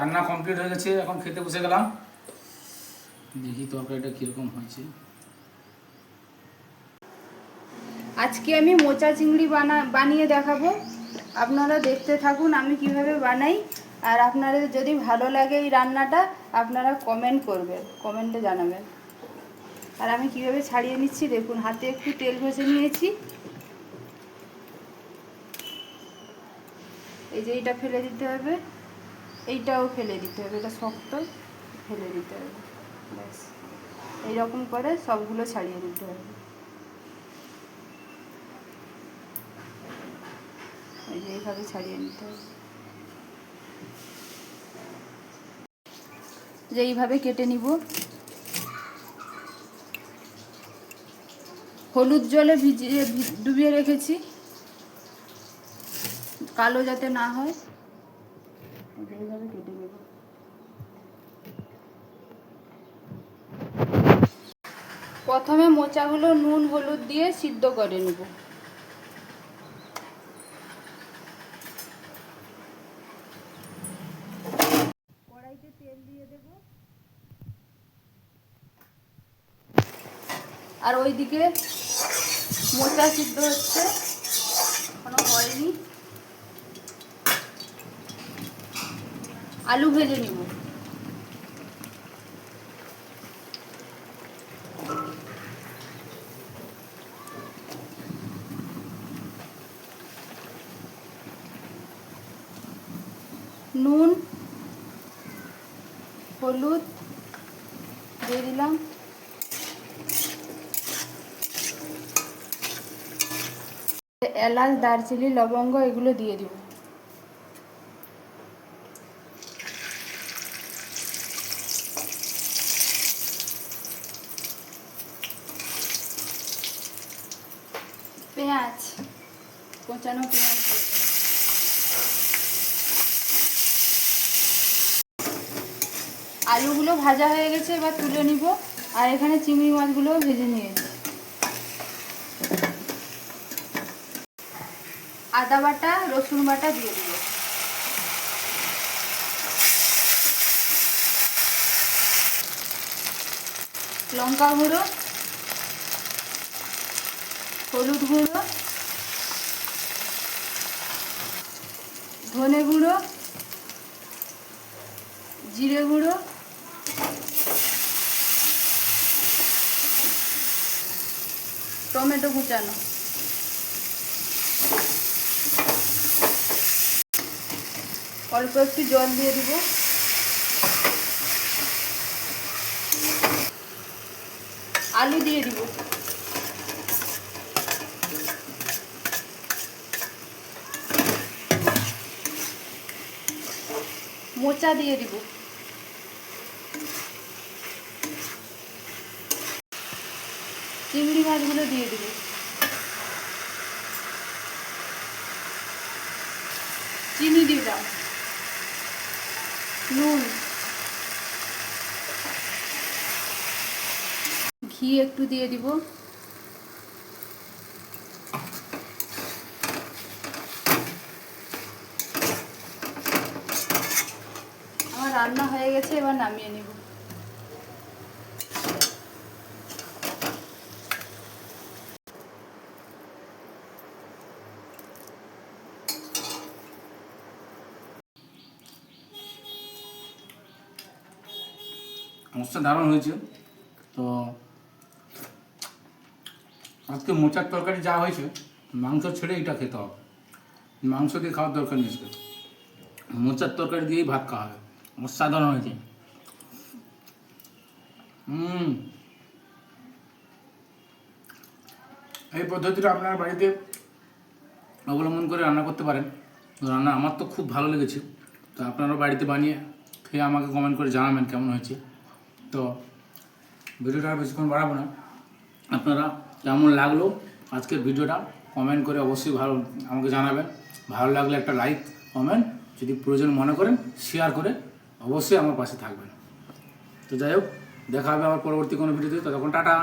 রান্না কমপ্লিট হয়ে গেছে, এখন খেতে বসে গেলাম। দেখি তরকারিটা কীরকম হয়েছে। আজকে আমি মোচা চিংড়ি বানা, বানিয়ে দেখাবো। আপনারা দেখতে থাকুন আমি কীভাবে বানাই। আর আপনাদের যদি ভালো লাগে এই রান্নাটা, আপনারা কমেন্ট করবেন কমেন্টে জানাবেন। আর আমি কীভাবে ছাড়িয়ে নিচ্ছি, দেখুন, হাতে একটু তেল ঘষে নিয়েছি। এই যে এইটা ফেলে দিতে হবে। এইটাও ফেলে দিতে হবে, এটা শক্ত ফেলে দিতে হবে, ব্যাস। এইরকম করে সবগুলো ছাড়িয়ে দিতে হবে। এই যে এইভাবে ছাড়িয়ে নিতে হবে। যে এইভাবে কেটে নিব। হলুদ জলে ভিজিয়ে ডুবিয়ে রেখেছি। কালো যাতে না হয়। প্রথমে মোচাগুলো নুন, হলুদ দিয়ে সিদ্ধ করে নেব। কড়াইতে তেল দিয়ে দেব। আর ওইদিকে মোচা সিদ্ধ হচ্ছে, এখনও হয়নি। আলু ভেজে নিব। নুন হলুদ দিয়ে দিলাম। এলাচ দারচিনি লবঙ্গ এগুলো দিয়ে দিব। পেঁয়াজ। কোচানো পেঁয়াজ আলুগুলো ভাজা হয়ে গেছে, এবার তুলে নিব। আর এখানে চিংড়ি মাছগুলো ভেজে নিয়েছি। আদা বাটা, রসুন বাটা দিয়ে দিব। লঙ্কা গুঁড়ো হলুদ গুঁড়ো, ধনে গুঁড়ো, জিরে গুঁড়ো, টমেটো কুচানো। অল্প একটু জল দিয়ে দিব। আলু দিয়ে দিব। মোচা দিয়ে দিব। চিংড়ি মাছগুলো দিয়ে দিব। চিনি দিলাম নুন। ঘি একটু দিয়ে দিব আমার রান্না হয়ে গেছে, এবার নামিয়ে নিব। মশলা দারুণ হয়েছে। তো আজকে মোচার তরকারি যা হয়েছে, মাংস ছেড়ে এটা খেতে হবে। মাংস দিয়ে খাওয়ার দরকার নেই মোচার তরকারি দিয়েই ভাত খাওয়া হবে। অসাধারণ হয়েছে। হুম। এই পদ্ধতিটা আপনার বাড়িতে অবলম্বন করে রান্না করতে পারেন। রান্না আমার তো খুব ভালো লেগেছে। তো আপনারা বাড়িতে বানিয়ে খেয়ে আমাকে কমেন্ট করে জানাবেন কেমন হয়েছে। তো ভিডিওটা বেশিক্ষণ বাড়াবো না। আপনারা কেমন লাগল আজকের ভিডিওটা কমেন্ট করে অবশ্যই ভালো আমাকে জানাবেন। ভালো লাগলে একটা লাইক কমেন্ট যদি প্রয়োজন মনে করেন শেয়ার করে অবশ্যই আমার পাশে থাকবেন। তো যাই হোক, দেখা হবে আমার পরবর্তী কোনো ভিডিওতে। ততক্ষণ টাটা।